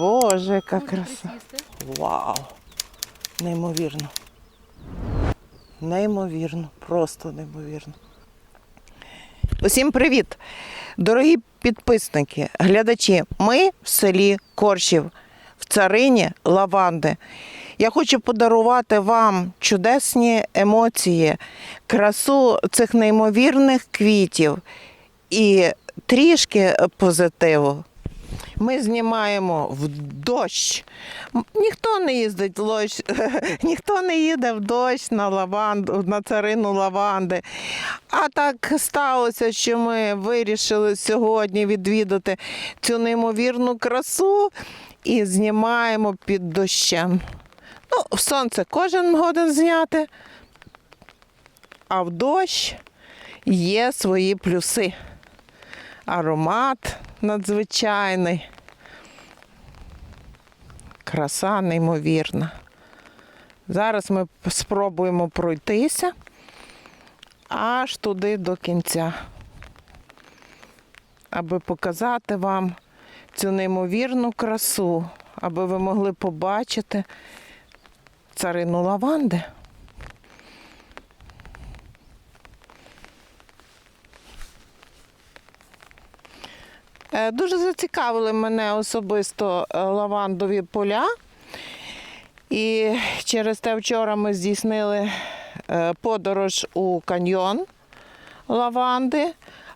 Боже, яка краса. Вау! Неймовірно. Неймовірно, просто неймовірно. Усім привіт! Дорогі підписники, глядачі. Ми в селі Коршів, в царині Лаванди. Я хочу подарувати вам чудесні емоції, красу цих неймовірних квітів і трішки позитиву. Ми знімаємо в дощ. Ніхто не їздить в дощ, ніхто не їде в дощ на лаванду, на царину лаванди. А так сталося, що ми вирішили сьогодні відвідати цю неймовірну красу і знімаємо під дощем. Ну, сонце кожен годин зняти, а в дощ є свої плюси. Аромат надзвичайний. Краса неймовірна. Зараз ми спробуємо пройтися аж туди до кінця, аби показати вам цю неймовірну красу, аби ви могли побачити царину лаванди. Дуже зацікавили мене особисто е, лавандові поля. І через те вчора ми здійснили е, подорож у каньйон лаванди,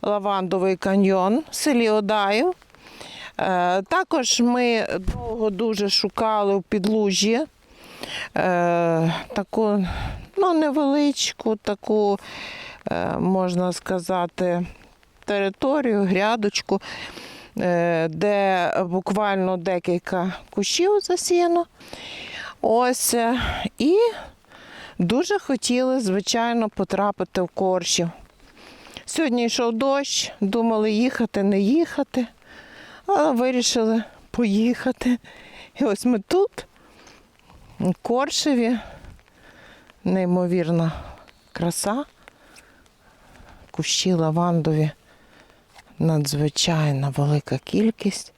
лавандовий каньйон в селі Одаїв. Е, Також ми довго дуже шукали в підлужжі е, таку ну, невеличку, таку, е, можна сказати, територію, грядочку, е, де буквально декілька кущів засіяно. Ось. е, І дуже хотіли, звичайно, потрапити в коршів. Сьогодні йшов дощ, думали їхати, не їхати, але вирішили поїхати. І ось ми тут, у Коршеві, неймовірна краса, кущі лавандові надзвичайно велика кількість.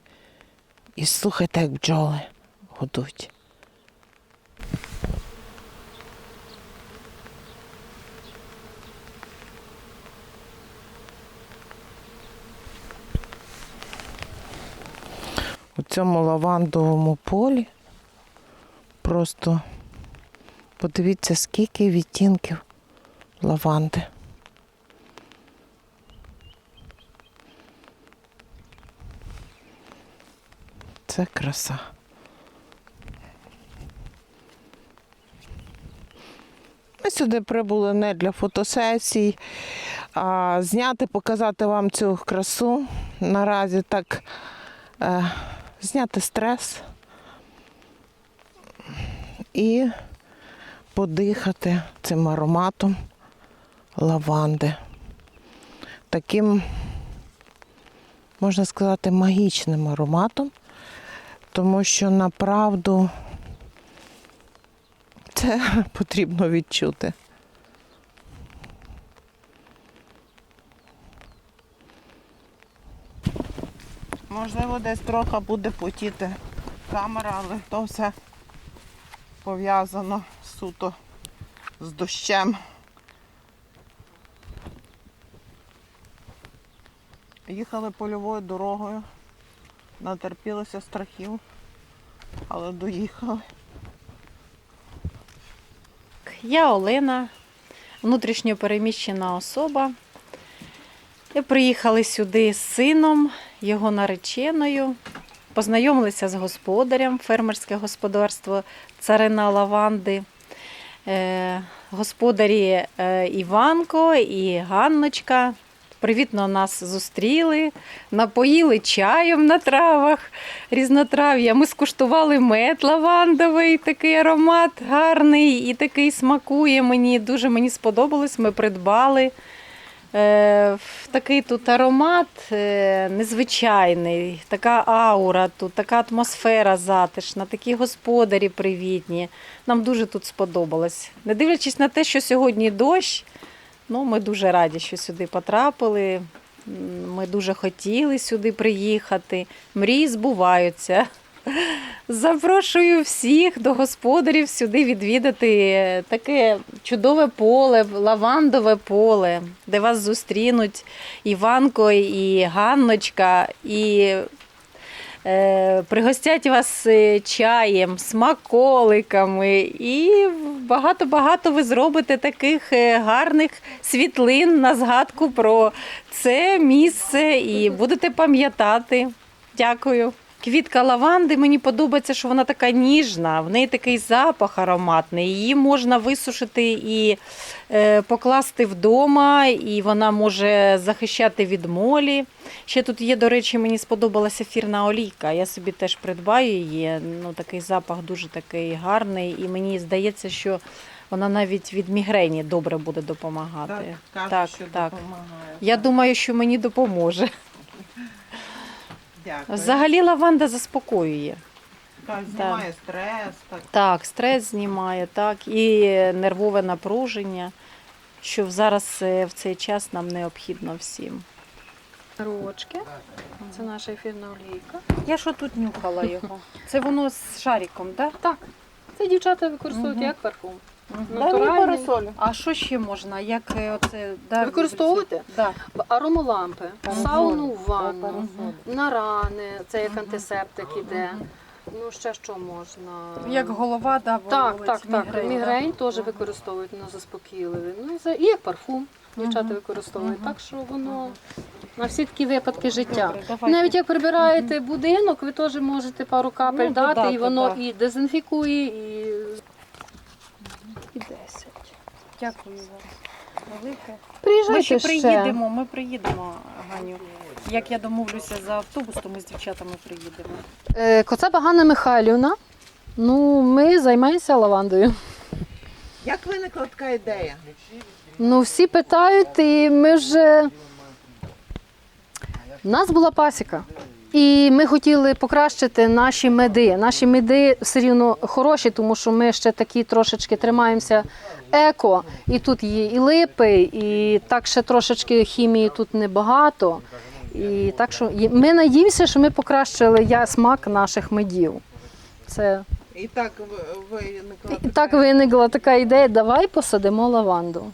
І слухайте, як бджоли гудуть. У цьому лавандовому полі просто подивіться, скільки відтінків лаванди. Це краса. Ми сюди прибули не для фотосесій, а зняти, показати вам цю красу. Наразі так е, зняти стрес і подихати цим ароматом лаванди. Таким, можна сказати, магічним ароматом тому що направду це потрібно відчути. Можливо, десь трохи буде потіти камера, але то все пов'язано суто з дощем. Їхали польовою дорогою, натерпілися страхів, але доїхали. Я Олена, внутрішньо переміщена особа. І приїхали сюди з сином, його нареченою. Познайомилися з господарем, фермерське господарство Царина Лаванди. Е, господарі е, Іванко і Ганночка привітно нас зустріли, напоїли чаєм на травах різнотрав'я. Ми скуштували мед лавандовий, такий аромат гарний і такий смакує мені. Дуже мені сподобалось. Ми придбали. Е, такий тут аромат е, незвичайний, така аура тут, така атмосфера затишна, такі господарі привітні. Нам дуже тут сподобалось. Не дивлячись на те, що сьогодні дощ, ну, ми дуже раді, що сюди потрапили. Ми дуже хотіли сюди приїхати. Мрії збуваються. Запрошую всіх до господарів сюди відвідати таке чудове поле, лавандове поле, де вас зустрінуть Іванко і Ганночка, і е, пригостять вас е, чаєм, смаколиками, і багато-багато ви зробите таких е, гарних світлин на згадку про це місце і будете пам'ятати. Дякую. Квітка лаванди мені подобається, що вона така ніжна, в неї такий запах ароматний. Її можна висушити і е, покласти вдома, і вона може захищати від молі. Ще тут є, до речі, мені сподобалася ефірна олійка. Я собі теж придбаю її. Ну, такий запах дуже такий гарний, і мені здається, що вона навіть від мігрені добре буде допомагати. кажуть, так, що так. допомагає. Я думаю, що мені допоможе. Дякую. Взагалі лаванда заспокоює. Так, знімає стрес. Так. Так, стрес знімає, так, і нервове напруження, що зараз е, в цей час нам необхідно всім. Рочки. Це наша ефірна олійка. Я що тут нюхала його? Це воно з шариком, так? Так. Це дівчата використовують Мгм. як парфум. Дай мені Натуральний. парасолю. А що ще можна? Як е, оце да, Використовуєте? Да. Аромолампи, Парасоль. сауну в ванну, Парасоль. на рани, це як антисептик іде. Ну, ще що можна? Як голова, да, Так, болить, так, так. мігрень, Мігрень, да? теж використовують на заспокійливі. Ну і, за- і як парфум. Дівчата Мгм. використовують. Мгм. Так що воно на всі такі випадки життя. Добре, давайте. Навіть як прибираєте будинок, ви теж можете пару капель Ну, дати, додати, і воно так. і дезінфікує, і, і 10. Дякую вам. Велике. Приїжджайте Ми ще ще. приїдемо, ми приїдемо, Ганю. Як я домовлюся за автобус, то ми з дівчатами приїдемо. Е, Коцаба Ганна Михайлівна. Ну, ми займаємося лавандою. Як виникла така ідея? Ну, всі питають, і ми вже. У нас була пасіка. І ми хотіли покращити наші меди. Наші меди все рівно хороші, тому що ми ще такі трошечки тримаємося еко. І тут є і липи, і так ще трошечки хімії тут небагато. І так що ми надіємося, що ми покращили я смак наших медів. Це І так виникла і так виникла така ідея. Давай посадимо лаванду.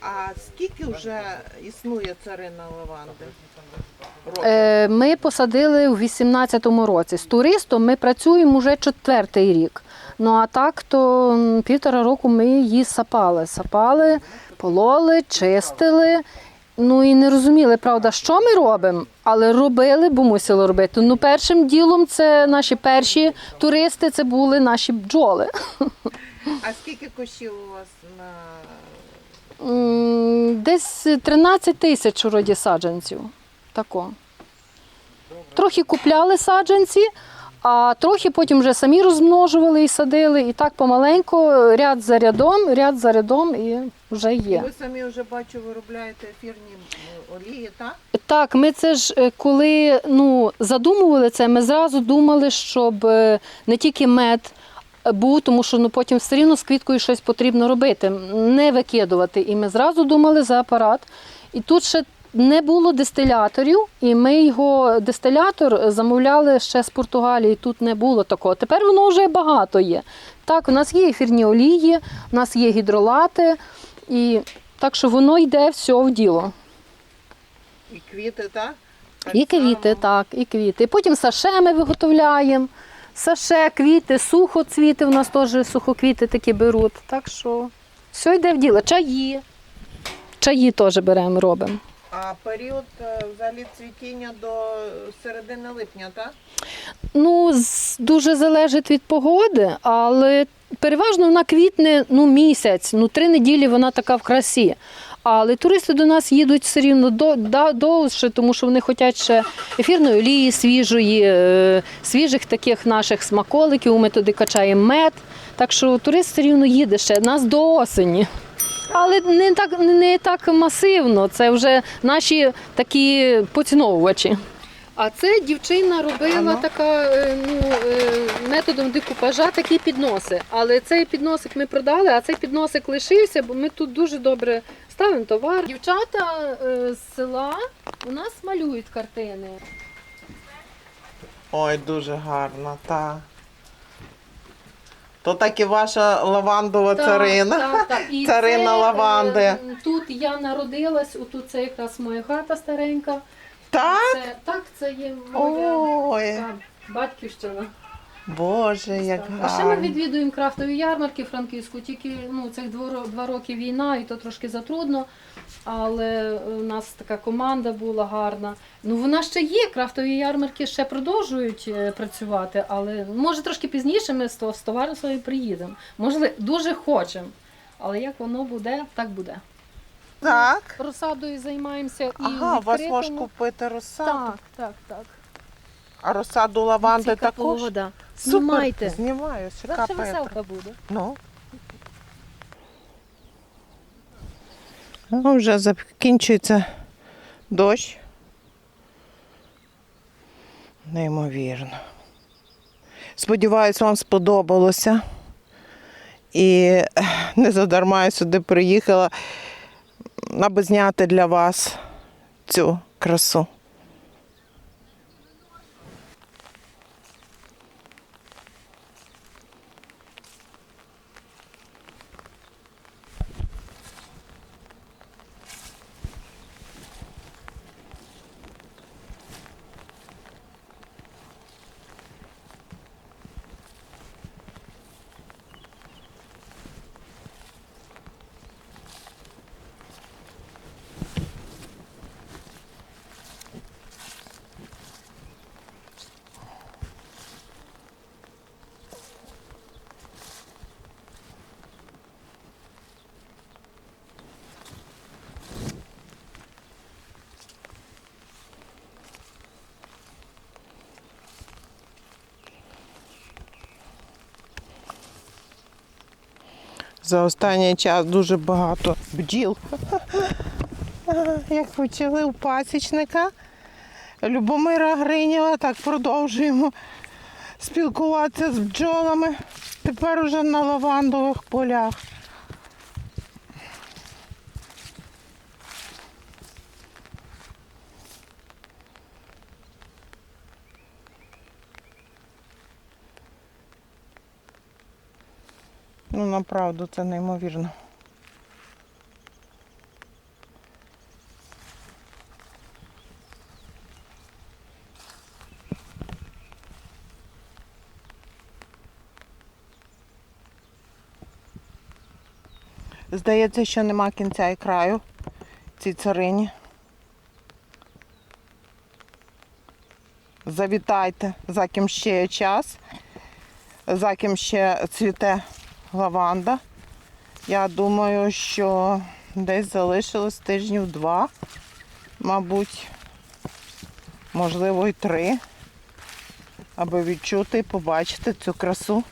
А скільки вже існує царина лаванди? Е, Ми посадили у 18-му році. З туристом ми працюємо вже четвертий рік. Ну а так, то півтора року ми її сапали. Сапали, пололи, чистили. Ну і не розуміли, правда, що ми робимо, але робили, бо мусили робити. Ну, першим ділом це наші перші туристи, це були наші бджоли. А скільки кущів у вас на Десь 13 тисяч вроді саджанців. Тако. Трохи купляли саджанці, а трохи потім вже самі розмножували і садили. І так помаленьку, ряд за рядом, ряд за рядом і вже є. ви самі вже бачу, виробляєте ефірні олії, так? Так, ми це ж е, коли ну, задумували це, ми зразу думали, щоб е, не тільки мед був, тому що ну, потім все рівно з квіткою щось потрібно робити, не викидувати. І ми зразу думали за апарат. І тут ще не було дистиляторів, і ми його дистилятор замовляли ще з Португалії. Тут не було такого. Тепер воно вже багато є. Так, у нас є ефірні олії, у нас є гідролати, і так що воно йде все в діло. І квіти, так? Так І квіти, само. так, і квіти. Потім саше ми виготовляємо. Саше, квіти, сухоцвіти, у нас теж сухоквіти такі беруть. Так що все йде в діло. Чаї. Чаї теж беремо, робимо. А період е, взагалі цвітіння до середини липня, так? Ну, дуже залежить від погоди, але переважно вона квітне ну, місяць, ну три неділі вона така в красі. Але туристи до нас їдуть все рівно до, довше, тому що вони хочуть ще ефірної олії свіжої, е, свіжих таких наших смаколиків. Ми туди качаємо мед. Так що турист все рівно їде ще нас до осені. Але не так, не так масивно. Це вже наші такі поціновувачі. А це дівчина робила така е, ну, е, методом декупажа такі підноси. Але цей підносик ми продали, а цей підносик лишився, бо ми тут дуже добре ставимо товар. Дівчата е, з села у нас малюють картини. Ой, дуже гарно, так. То так і ваша лавандова царина. Так, так. І Царина це, лаванди. е, Тут я народилась, отут це якраз моя хата старенька. Так? Це, так, це є моя Ой, так, батьківщина. Боже, як Так. А ще ми відвідуємо крафтові ярмарки Франківську, тільки ну, цих два роки війна, і то трошки затрудно. Але у нас така команда була гарна. Ну вона ще є, крафтові ярмарки ще продовжують е, працювати, але може трошки пізніше ми з, то- з товариством приїдемо. Може, дуже хочемо. Але як воно буде, так буде. Так. Розсадою займаємося і Ага, у вас відкритому. можна купити розсаду. Так, так, так. А розсаду лаванди Яка також? погода. Супер. Знімайте. Знімаю, що Дальше капає. веселка буде. Ну. Ну, вже закінчується дощ. Неймовірно. Сподіваюсь, вам сподобалося. І не задарма я сюди приїхала, аби зняти для вас цю красу. За останній час дуже багато бджіл. Як почали у пасічника Любомира Гриніва, так продовжуємо спілкуватися з бджолами. Тепер уже на лавандових полях. Ну, направду, це неймовірно. Здається, що нема кінця і краю цій царині. Завітайте, за ким ще є час, за ким ще цвіте лаванда. Я думаю, що десь залишилось тижнів два, мабуть, можливо, і три, аби відчути і побачити цю красу.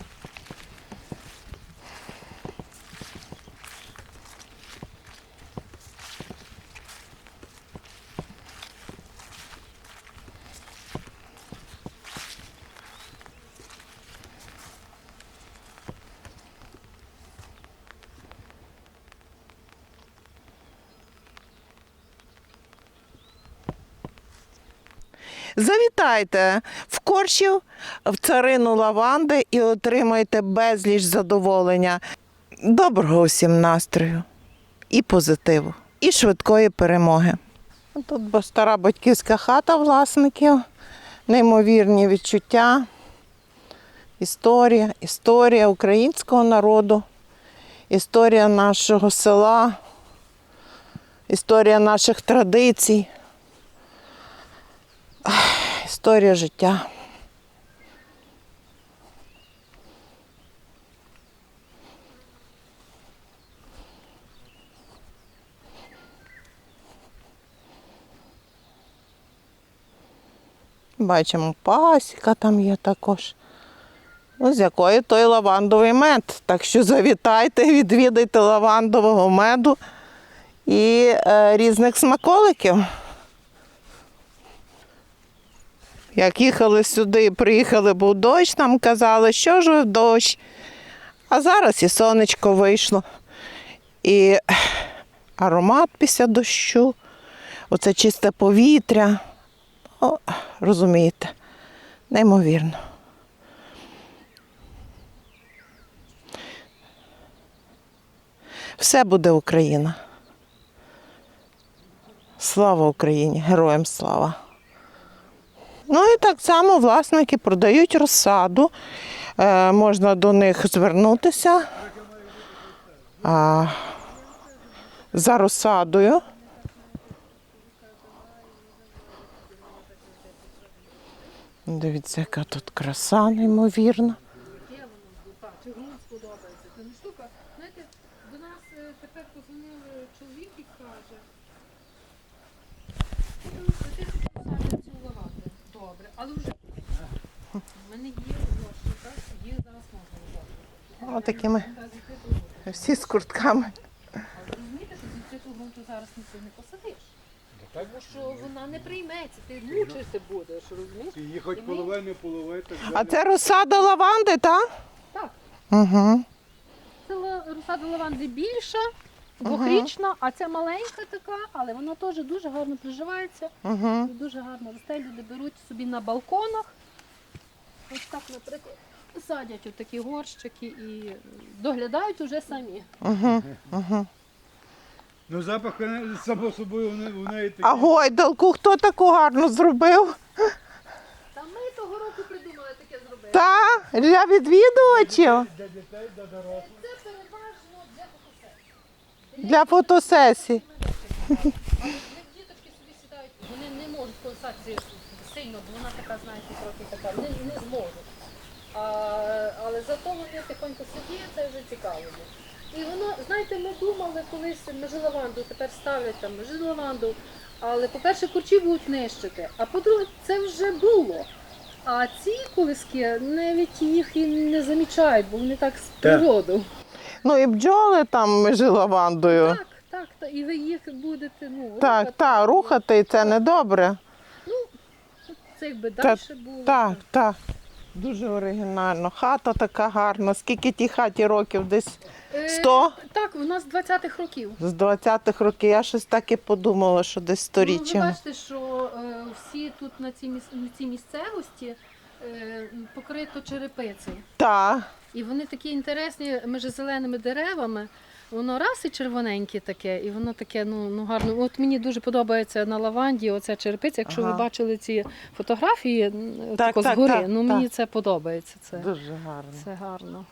Завітайте в Коршів, в царину лаванди і отримайте безліч задоволення. Доброго усім настрою і позитиву, і швидкої перемоги. Тут стара батьківська хата власників, неймовірні відчуття, історія, історія українського народу, історія нашого села, історія наших традицій. Історія життя. Бачимо, пасіка там є також. Ну, з якої той лавандовий мед. Так що завітайте, відвідайте лавандового меду і е, різних смаколиків. Як їхали сюди, приїхали, був дощ, нам казали, що ж дощ. А зараз і сонечко вийшло. І аромат після дощу, оце чисте повітря. О, розумієте, неймовірно. Все буде Україна. Слава Україні! Героям слава! Ну і так само власники продають розсаду. Е, можна до них звернутися е, за розсадою. Дивіться, яка тут краса, неймовірна. Чи грунт сподобається? Це не штука. Знаєте, до нас е, тепер позвонив е, чоловік і каже. «Ну, ти посадиш цю лаванду. Добре, але вже в мене є гроші, так? Їх зараз можна робити. Отакими всі з куртками. Але розумієте, що з відкритого ґрунту зараз ніси не посадиш. Тому що вона не прийметься, ти мучишся будеш, розумієш? Її хоч полови, так А це розсада лаванди, так? Так. Угу. Це ла- розсада лаванди більша, двохрічна, а ця маленька така, але вона теж дуже гарно приживається. Угу. Дуже гарно росте. Люди беруть собі на балконах. Ось так, наприклад, садять такі горщики і доглядають уже самі. Ну запах само собою у неї, у неї такий. А гойдалку хто таку гарно зробив? Та ми того року придумали таке зробити. Та для відвідувачів, Для дітей, для дорослих. Це переважно для фотосесії. для фотосесій. Але діточки собі сідають, вони не можуть колесатися сильно, бо вона така, знаєте, трохи така, не, не зможуть. А, але зато вони тихонько сидять, це вже цікаво. І воно, знаєте, ми думали колись межелаванду, тепер ставлять там межелаванду, але по-перше, курчі будуть нищити, а по-друге, це вже було. А ці колиски навіть їх і не замічають, бо вони так з природу. Ну і бджоли там між лавандою. Так, так, та, і ви їх будете ну, Так, рухати. так, рухати і це недобре. Це якби Та- далі було. Так, так. Дуже оригінально. Хата така гарна. Скільки тій хаті років? Десь Е, Так, у нас з 20-х років. З 20-х років. Я щось так і подумала, що десь Ну, ви бачите, що е, всі тут на цій, міс- на цій місцевості е, покрито черепицею. Так. І вони такі інтересні між зеленими деревами. Воно раз і червоненьке таке, і воно таке ну, ну гарно. От мені дуже подобається на лаванді оця черепиця. Якщо Ага. ви бачили ці фотографії Так, так, згори, так, ну так. мені це подобається. Це, Дуже гарно. це гарно.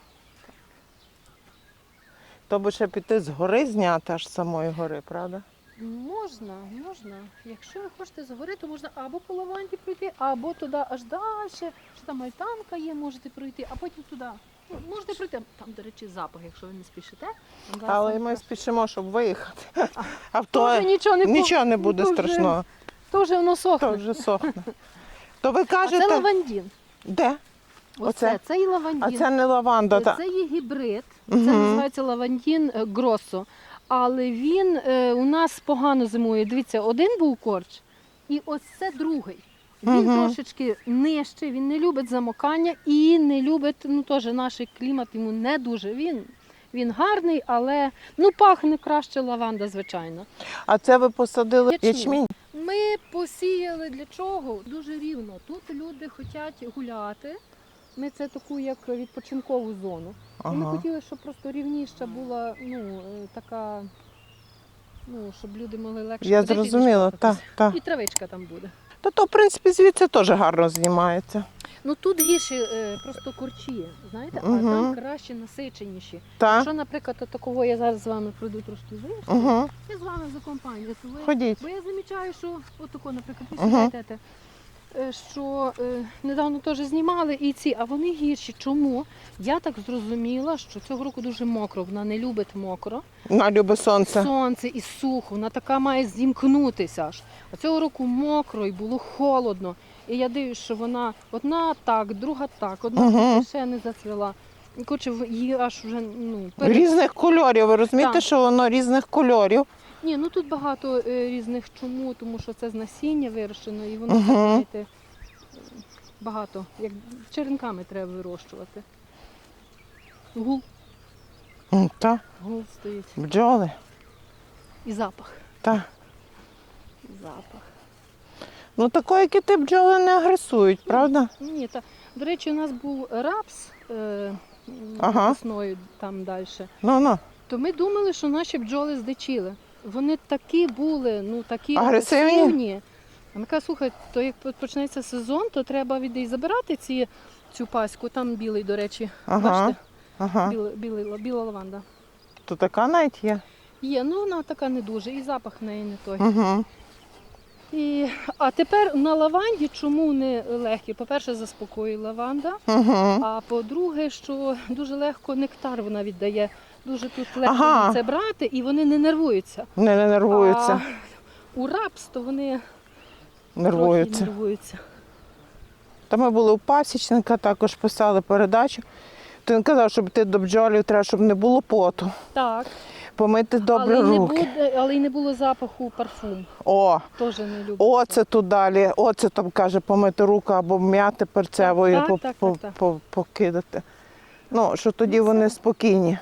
То би ще піти з гори зняти аж з самої гори, правда? Можна, можна. Якщо ви хочете згори, то можна або по лаванді пройти, або туди аж далі. Що там альтанка є, можете пройти, а потім туди. Можете пройти. Там, до речі, запах, якщо ви не спішите. Там зараз Але там ми спішимо, щоб виїхати. То Авто вже нічого не нічого не буде то страшного. То вже воно сохне. То вже сохне. То ви а це кажете, лавандін. де? Оце, Оце? це і лавандін. А це не лаванда. Та... Це є гібрид, це Мгм. називається лавандін е, гросо. Але він е, у нас погано зимує. Дивіться, один був корч, і ось це другий. Він Мгм. трошечки нижчий, він не любить замокання і не любить, ну теж наш клімат йому не дуже. Він, він гарний, але ну пахне краще лаванда, звичайно. А це ви посадили Ячмінь. ячмінь? Ми посіяли для чого? Дуже рівно. Тут люди хочуть гуляти. Ми це таку як відпочинкову зону. І Ми Ага. хотіли, щоб просто рівніша була, ну, е, така, ну, щоб люди могли легше Я ходити і зрозуміла, так, шпортатись. так. І травичка там буде. Та то, в принципі, звідси теж гарно знімається. Ну тут гірші е, просто корчі, знаєте, а Мгм. там краще насиченіші. Так? Якщо, наприклад, от такого я зараз з вами пройду трошки вище, Угу. я з вами за компанію, то ви Ходіть. Бо я замічаю, що от тако, наприклад, ви Мгм. Що е, недавно теж знімали і ці, а вони гірші. Чому? Я так зрозуміла, що цього року дуже мокро, вона не любить мокро. На любе сонце. Сонце і сухо, вона така має зімкнутися аж. А цього року мокро і було холодно. І я дивлюсь, що вона одна так, друга так, одна Мгм. ще не зацвіла. І коротше, її аж вже ну, перед- Різних кольорів. Ви розумієте, Так. що воно різних кольорів. Ні, ну тут багато е, різних чому, тому що це з насіння вирощено, і воно Мгм. так, знаєте, багато, як черенками треба вирощувати. Гул, М, Та, гул стоїть. бджоли. І запах. Та. І запах. Ну такої, які ти бджоли не агресують, правда? Ні, та, до речі, у нас був рапс е, м, Ага. весною там далі. Ну ну. то ми думали, що наші бджоли здичили. Вони такі були, ну такі Агресивні? агресивні. А ми кажемо, слухай, то як почнеться сезон, то треба від і забирати ці, цю паську. Там білий, до речі. Ага. Бачите? Ага. Білий, білий, біла лаванда. То така навіть є. Є, ну вона така не дуже, і запах в неї не той. Угу. І, а тепер на лаванді чому не легкі? По-перше, заспокоює лаванда. Угу. А по-друге, що дуже легко нектар вона віддає. Дуже тут легко Ага. це брати, і вони не нервуються. Не, не нервуються. А у рапс то вони Нервуються. нервуються. Та ми були у пасічника, також писали передачу. Він казав, щоб ти до бджолів треба, щоб не було поту. Так, Помити добре але, й не буде, але й не було запаху парфум. О, Теж не люблю. оце тут далі. Оце там каже, помити руку або м'яти перцевою Так, по- так, по- так, так. по- покидати. Ну, що тоді вони спокійні.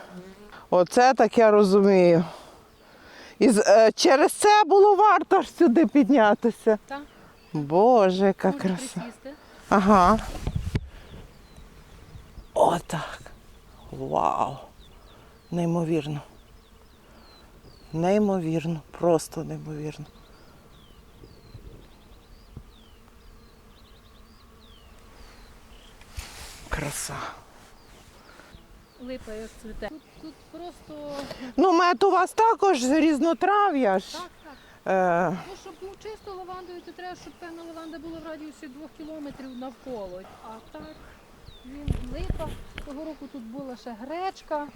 Оце так я розумію. І е, через це було варто аж сюди піднятися. Так. Боже, яка Можна краса. присісти. Ага. Отак. Вау. Неймовірно. Неймовірно, просто неймовірно. Краса. Липа як цвіте. Тут, просто Ну, мед у вас також різнотрав'я ж. так, так. Е, Ну, щоб був чисто лавандою, то треба, щоб певна лаванда була в радіусі двох кілометрів навколо. А так він липа. Того року тут була ще гречка.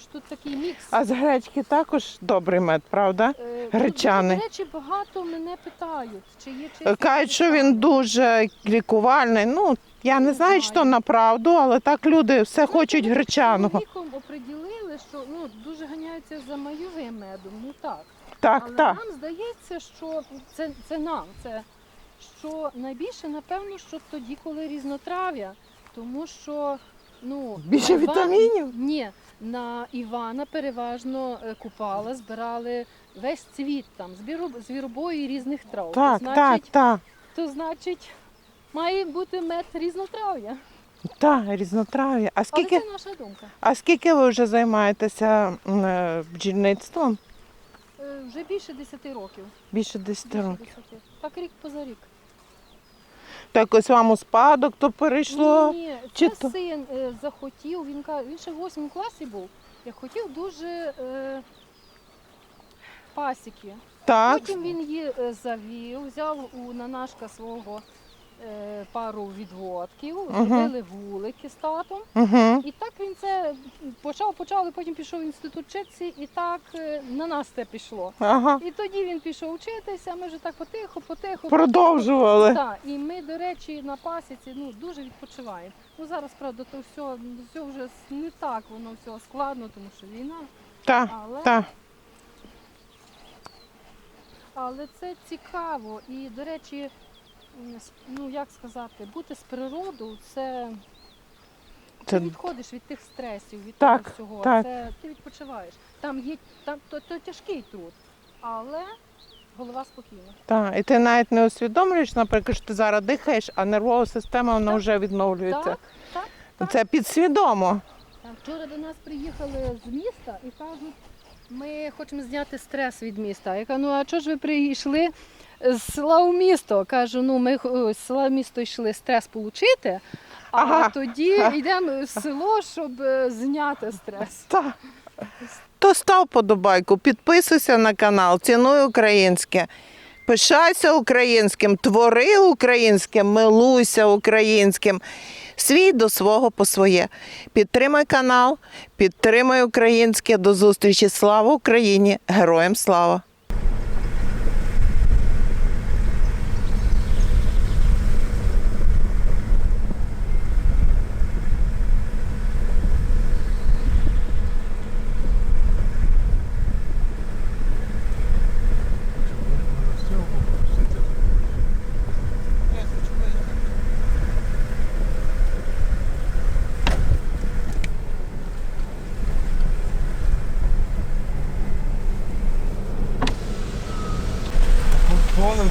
Що Тут такий мікс. а з гречки також добрий мед, правда? Е, гречаний. До речі, багато мене питають, чи є Е. Кажуть, що він дуже лікувальний. Ну, я не знаю, чи то направду, але так люди все хочуть гречаного. Віком оприділили, що ну, дуже ганяються за майовим медом. Ну так. Так, Але так. нам здається, що це, це нам, це що найбільше, напевно, що тоді, коли різнотрав'я, тому що ну Більше на Іван- вітамінів? Ні, на Івана переважно е, купала, збирали весь цвіт там з різних трав. Так, то, так, так. то значить, має бути мед різнотрав'я. Так, різнотрав'я. А Але скільки, це наша думка. а скільки ви вже займаєтеся е, бджільництвом? Е, Вже більше 10 років. Більше 10 Більше років. 10. Так рік поза рік. Так ось вам у спадок то перейшло. Ні, Чи це то? син е, захотів, він каже, він ще в 8 класі був. Я хотів дуже е, пасіки. Так. Потім він її е, завів, взяв у нанашка свого пару відводків, зробили вулики з татом. Угу. І так він це почав, почав, але потім пішов в інститут вчитися, і так е, на нас це пішло. Ага. І тоді він пішов вчитися, ми вже так потихо, потихо. Продовжували. Так, і ми, до речі, на пасіці ну, дуже відпочиваємо. Ну зараз, правда, то все, все вже не так, воно все складно, тому що війна. Так, Але, так. але це цікаво. І, до речі, ну як сказати, бути з природою це Це ти відходиш від тих стресів, від Так, того всього. так. Це ти відпочиваєш. Там є там то, то тяжкий труд, але голова спокійна. Так, і ти навіть не усвідомлюєш, наприклад, що ти зараз дихаєш, а нервова система вона Так. вже відновлюється. Так, так. Це підсвідомо. Так, Вчора до нас приїхали з міста і кажуть, ми хочемо зняти стрес від міста. Я кажу, ну а чого ж ви прийшли з села у місто? Кажу, ну ми з села в місто йшли стрес отримати, а Ага. тоді йдемо в село, щоб е, зняти стрес. Так. То став подобайку, підписуйся на канал, цінуй українське. Пишайся українським, твори українським, милуйся українським. Свій до свого по своє. Підтримай канал, підтримай українське. До зустрічі. Слава Україні! Героям слава!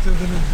Поле